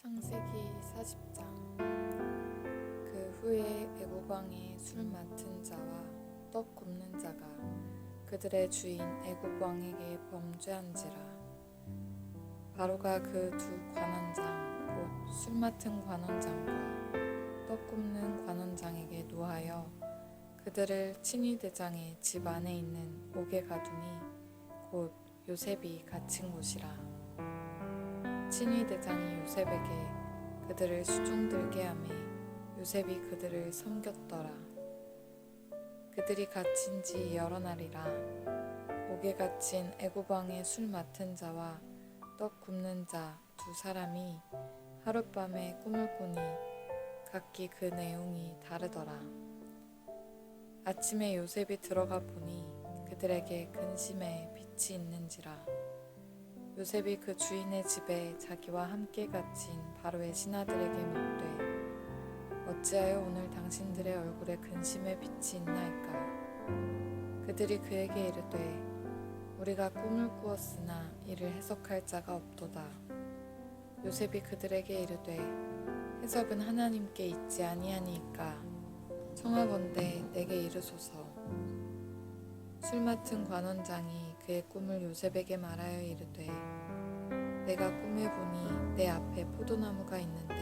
창세기 40장. 그 후에 애국왕의 술 맡은 자와 떡 굽는 자가 그들의 주인 애국왕에게 범죄한지라. 바로가 그 두 관원장 곧 술 맡은 관원장과 떡 굽는 관원장에게 노하여 그들을 친위 대장의 집 안에 있는 옥에 가두니 곧 요셉이 갇힌 곳이라 친위 대장이 요셉에게 그들을 수종들게 하매 요셉이 그들을 섬겼더라. 그들이 갇힌 지 여러 날이라 옥에 갇힌 왕의 술 맡은 자와 떡 굽는 자 두 사람이 하룻밤에 꿈을 꾸니 각기 그 내용이 다르더라. 아침에 요셉이 들어가 보니 그들에게 근심에 빛이 있는지라. 요셉이 그 주인의 집에 자기와 함께 갇힌 바로의 신하들에게 묻되 어찌하여 오늘 당신들의 얼굴에 근심의 빛이 있나이까? 그들이 그에게 이르되 우리가 꿈을 꾸었으나 이를 해석할 자가 없도다. 요셉이 그들에게 이르되 해석은 하나님께 있지 아니하니까? 청하건대 내게 이르소서. 술 맡은 관원장이 그의 꿈을 요셉에게 말하여 이르되 내가 꿈에 보니 내 앞에 포도나무가 있는데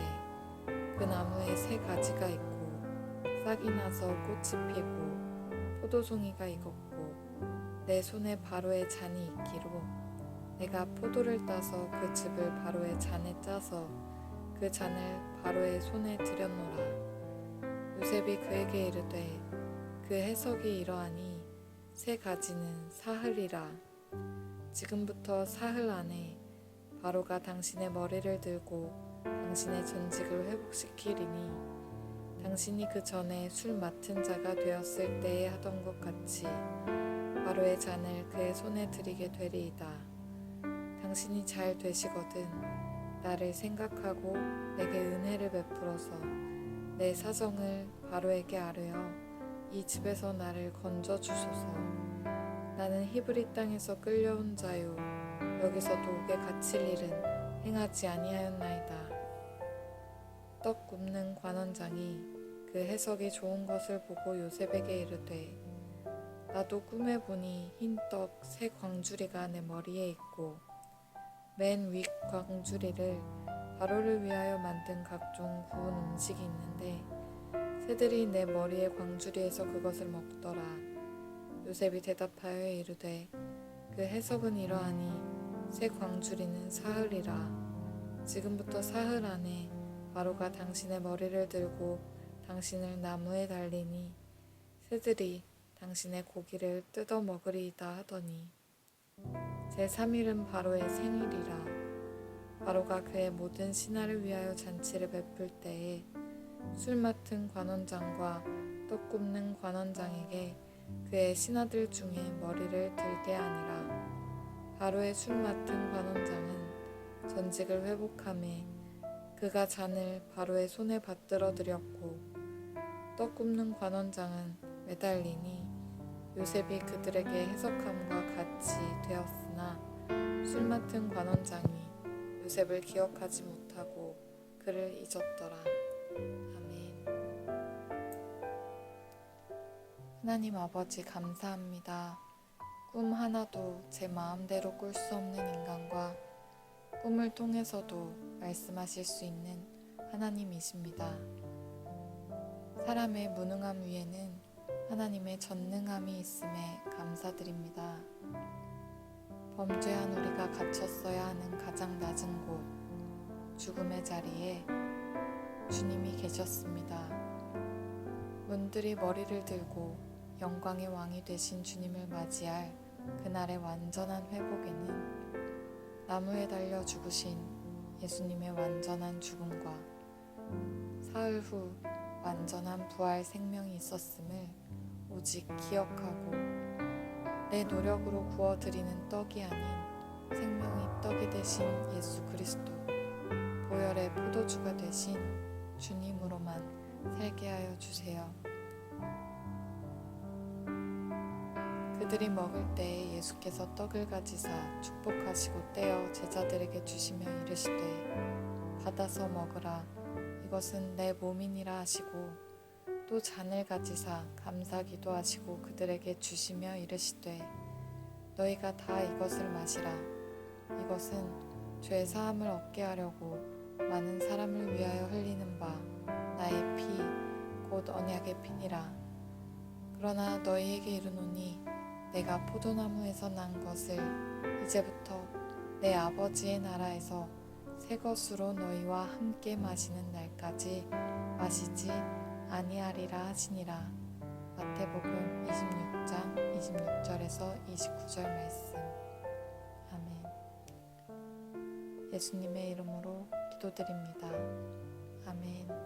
그 나무에 세 가지가 있고 싹이 나서 꽃이 피고 포도송이가 익었고 내 손에 바로의 잔이 있기로 내가 포도를 따서 그 즙을 바로의 잔에 짜서 그 잔을 바로의 손에 들였노라. 요셉이 그에게 이르되 그 해석이 이러하니 세 가지는 사흘이라. 지금부터 사흘 안에 바로가 당신의 머리를 들고 당신의 전직을 회복시키리니 당신이 그 전에 술 맡은 자가 되었을 때에 하던 것 같이 바로의 잔을 그의 손에 들이게 되리이다. 당신이 잘 되시거든 나를 생각하고 내게 은혜를 베풀어서 내 사정을 바로에게 아뢰어 이 집에서 나를 건져 주소서. 나는 히브리 땅에서 끌려온 자요. 여기서 독에 갇힐 일은 행하지 아니하였나이다. 떡 굽는 관원장이 그 해석이 좋은 것을 보고 요셉에게 이르되 나도 꿈에 보니 흰 떡 세 광주리가 내 머리에 있고 맨 윗 광주리를 바로를 위하여 만든 각종 구운 음식이 있는데 새들이 내 머리에 광주리에서 그것을 먹더라. 요셉이 대답하여 이르되 그 해석은 이러하니 새 광주리는 사흘이라. 지금부터 사흘 안에 바로가 당신의 머리를 들고 당신을 나무에 달리니 새들이 당신의 고기를 뜯어 먹으리이다 하더니 제 3일은 바로의 생일이라. 바로가 그의 모든 신하를 위하여 잔치를 베풀 때에 술 맡은 관원장과 떡 굽는 관원장에게 그의 신하들 중에 머리를 들게 하니라. 바로의 술 맡은 관원장은 전직을 회복함에 그가 잔을 바로의 손에 받들어 드렸고 떡 굽는 관원장은 매달리니 요셉이 그들에게 해석함과 같이 되었으나 술 맡은 관원장이 요셉을 기억하지 못하고 그를 잊었더라. 하나님 아버지 감사합니다. 꿈 하나도 제 마음대로 꿀 수 없는 인간과 꿈을 통해서도 말씀하실 수 있는 하나님이십니다. 사람의 무능함 위에는 하나님의 전능함이 있음에 감사드립니다. 범죄한 우리가 갇혔어야 하는 가장 낮은 곳, 죽음의 자리에 주님이 계셨습니다. 문들이 머리를 들고 영광의 왕이 되신 주님을 맞이할 그날의 완전한 회복에는 나무에 달려 죽으신 예수님의 완전한 죽음과 사흘 후 완전한 부활 생명이 있었음을 오직 기억하고 내 노력으로 구워드리는 떡이 아닌 생명이 떡이 되신 예수 그리스도 보혈의 포도주가 되신 주님으로만 살게 하여 주세요. 그들이 먹을 때에 예수께서 떡을 가지사 축복하시고 떼어 제자들에게 주시며 이르시되 받아서 먹으라. 이것은 내 몸이니라 하시고 또 잔을 가지사 감사기도 하시고 그들에게 주시며 이르시되 너희가 다 이것을 마시라. 이것은 죄 사함을 얻게 하려고 많은 사람을 위하여 흘리는 바 나의 피 곧 언약의 피니라. 그러나 너희에게 이르노니 내가 포도나무에서 난 것을 이제부터 내 아버지의 나라에서 새 것으로 너희와 함께 마시는 날까지 마시지 아니하리라 하시니라. 마태복음 26장 26절에서 29절 말씀. 아멘. 예수님의 이름으로 기도드립니다. 아멘